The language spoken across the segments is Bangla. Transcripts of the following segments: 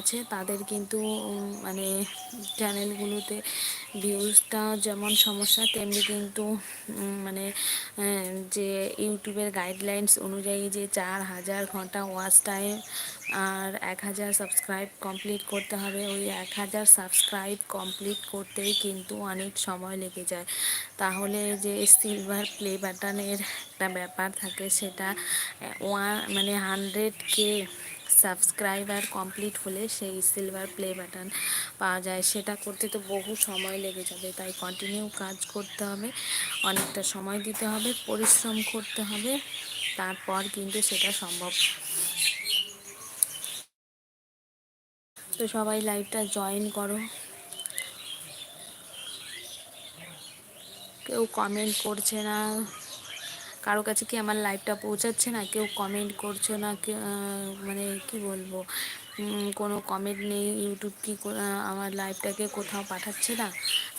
আছে, তাদের কিন্তু মানে চ্যানেলগুলোতে ভিউজটা যেমন সমস্যা, তেমনি কিন্তু মানে যে ইউটিউবের গাইডলাইন্স অনুযায়ী যে চার হাজার ঘণ্টা ওয়াচ টাইম আর এক হাজার সাবস্ক্রাইব কমপ্লিট করতে হবে, ওই এক হাজার সাবস্ক্রাইব কমপ্লিট করতেই কিন্তু অনেক সময় লেগে যায়। তাহলে যে সিলভার প্লে বাটনের একটা ব্যাপার থাকে, সেটা ওয়ান মানে হান্ড্রেড কে সাবস্ক্রাইবার কমপ্লিট হলে সেই সিলভার প্লে বাটন পাওয়া যায়। সেটা করতে তো বহু সময় লেগে যাবে, তাই কন্টিনিউ কাজ করতে হবে। অনেকটা সময় দিতে হবে, পরিশ্রম করতে হবে, তারপর কিন্তু সেটা সম্ভব। তো সবাই লাইভটা জয়েন করো। কেউ কমেন্ট করছে না। কারও কাছে কি আমার লাইভটা পৌঁছাচ্ছে না? কেউ কমেন্ট করছ না? মানে কি বলব? কোনো কমেন্ট নেই ইউটিউব কি আমার লাইভটাকে কোথাও পাঠাচ্ছে না।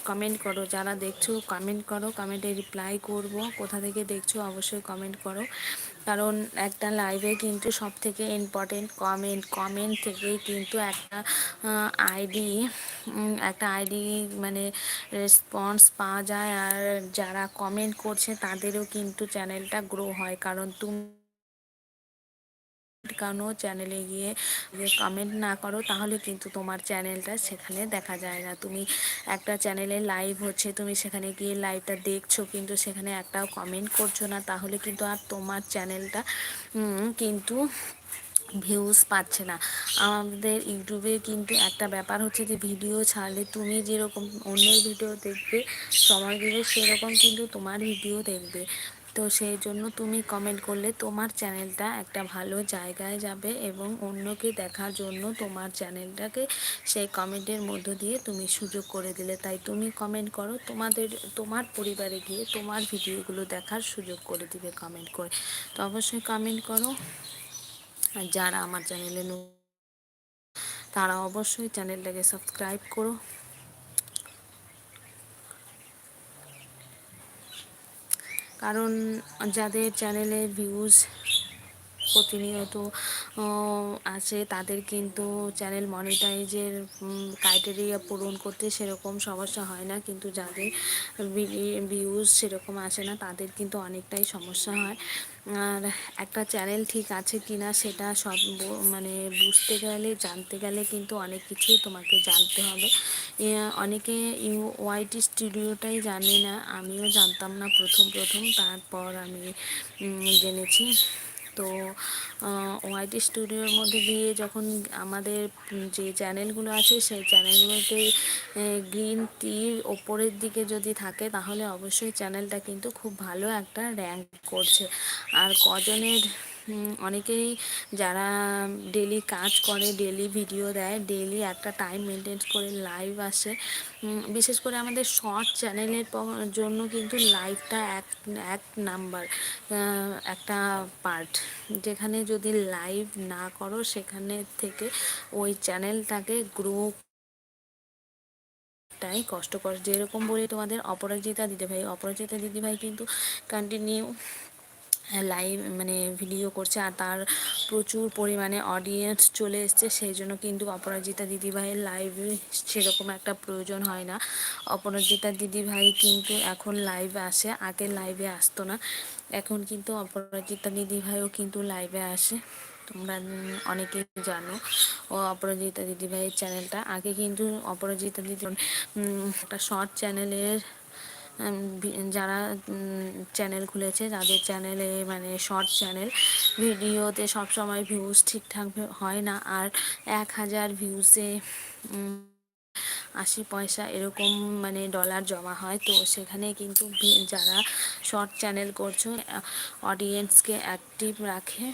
কমেন্ট করো, যারা দেখছ কমেন্ট করো কমেন্টে রিপ্লাই করব। কোথা থেকে দেখছ, অবশ্যই কমেন্ট করো। কারণ একটা লাইভে কিন্তু সব থেকে ইম্পর্টেন্ট কমেন্ট কমেন্ট থেকেই কিন্তু একটা আইডি একটা আইডি মানে রেসপন্স পাওয়া যায়। আর যারা কমেন্ট করছে, তাদেরও কিন্তু চ্যানেলটা গ্রো হয়। কারণ তুমি কোনো চ্যানেলে গিয়ে যে কমেন্ট না করো, তাহলে কিন্তু তোমার চ্যানেলটা সেখানে দেখা যায় না। তুমি একটা চ্যানেলে লাইভ হচ্ছে, তুমি সেখানে গিয়ে লাইভটা দেখছ, কিন্তু সেখানে একটাও কমেন্ট করছ না, তাহলে কিন্তু আর তোমার চ্যানেলটা কিন্তু ভিউজ পাচ্ছে না। আমাদের ইউটিউবে কিন্তু একটা ব্যাপার হচ্ছে যে ভিডিও ছাড়লে তুমি যেরকম অন্যের ভিডিও দেখবে সময় দিলে সেরকম কিন্তু তোমার ভিডিও দেখবে। তো সেই জন্য তুমি কমেন্ট করলে তোমার চ্যানেলটা একটা ভালো জায়গায় যাবে এবং অন্যকে দেখার জন্য তোমার চ্যানেলটাকে সেই কমেন্টের মধ্য দিয়ে তুমি সুযোগ করে দিলে। তাই তুমি কমেন্ট করো, তোমাদের, তোমার পরিবারে গিয়ে তোমার ভিডিওগুলো দেখার সুযোগ করে দিবে কমেন্ট করে। তো অবশ্যই কমেন্ট করো। আর যারা আমার চ্যানেলে তারা অবশ্যই চ্যানেলটাকে সাবস্ক্রাইব করো। কারণ যাদের চ্যানেলের ভিউজ প্রতিনিয়ত আছে। তাদের কিন্তু চ্যানেল মনিটাইজের ক্রাইটেরিয়া পূরণ করতে সেরকম সমস্যা হয় না। কিন্তু যাদের ভিউজ সেরকম আসে না, তাদের কিন্তু অনেকটাই সমস্যা হয়। আর একটা চ্যানেল ঠিক আছে কি না সেটা সব মানে বুঝতে গেলে, জানতে গেলে কিন্তু অনেক কিছুই তোমাকে জানতে হবে। অনেকে ইউ ওয়াইটি স্টুডিওটাই জানে না, আমিও জানতাম না প্রথম প্রথম। তারপর আমি জেনেছি। তো ওয়াইটি স্টুডিওর মধ্যে দিয়ে যখন আমাদের যে চ্যানেলগুলো আছে, সেই চ্যানেলগুলোতে গ্রিন টির ওপরের দিকে যদি থাকে, তাহলে অবশ্যই চ্যানেলটা কিন্তু খুব ভালো একটা র্যাঙ্ক করছে। আর কজনের অনেকেই যারা ডেলি কাজ করে ডেলি ভিডিও দেয় ডেলি একটা টাইম মেনটেন করে লাইভ আসে। বিশেষ করে আমাদের শর্ট চ্যানেলের জন্য কিন্তু লাইভটা এক এক নাম্বার একটা পার্ট যেখানে যদি লাইভ না করো, সেখানে থেকে ওই চ্যানেলটাকে গ্রো টাই কষ্টকর। যেরকম বলি তোমাদের অপরাজিতা দিদিভাই অপরাজিতা দিদিভাই কিন্তু কন্টিনিউ লাইভ মানে ভিডিও করছে আর তার প্রচুর পরিমাণে অডিয়েন্স চলে এসছে। সেই জন্য কিন্তু অপরাজিতা দিদিভাইয়ের লাইভে সেরকম একটা প্রয়োজন হয় না। অপরাজিতা দিদিভাই কিন্তু এখন লাইভ আসে, আগে লাইভে আসতো না। এখন কিন্তু অপরাজিতা দিদিভাইও কিন্তু লাইভে আসে। তোমরা অনেকেই জানো, ও অপরাজিতা দিদিভাইয়ের চ্যানেলটা আগে কিন্তু অপরাজিতা দিদি একটা শর্ট চ্যানেলের যারা চ্যানেল খুলেছে, যাদের চ্যানেলে মানে শর্ট চ্যানেল ভিডিওতে সবসময় ভিউজ ঠিকঠাক হয় না। আর এক হাজার ভিউসে আশি পয়সা এরকম মানে ডলার জমা হয়। তো সেখানে কিন্তু যারা শর্ট চ্যানেল করছ অডিয়েন্সকে অ্যাক্টিভ রাখে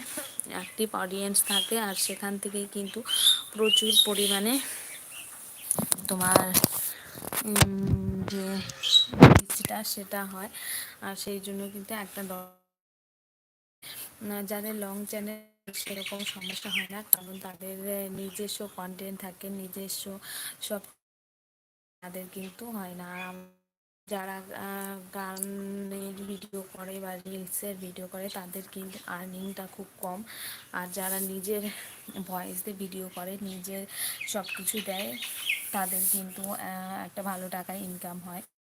অ্যাক্টিভ অডিয়েন্স থাকে। আর সেখান থেকে কিন্তু প্রচুর পরিমাণে তোমার যে সেটা সেটা হয়। আর সেই জন্য কিন্তু একটা যাদের লং চ্যানেল সেরকম সমস্যা হয় না। কারণ তাদের নিজস্ব কন্টেন্ট থাকে, নিজস্ব সব তাদের কিন্তু হয় না। যারা গানের ভিডিও করে বা রিলসের ভিডিও করে, তাদের কিন্তু আর্নিংটা খুব কম। আর যারা নিজের ভয়েস দিয়ে ভিডিও করে, নিজের সব কিছু দেয়, তাদের কিন্তু একটা ভালো টাকা ইনকাম হয়।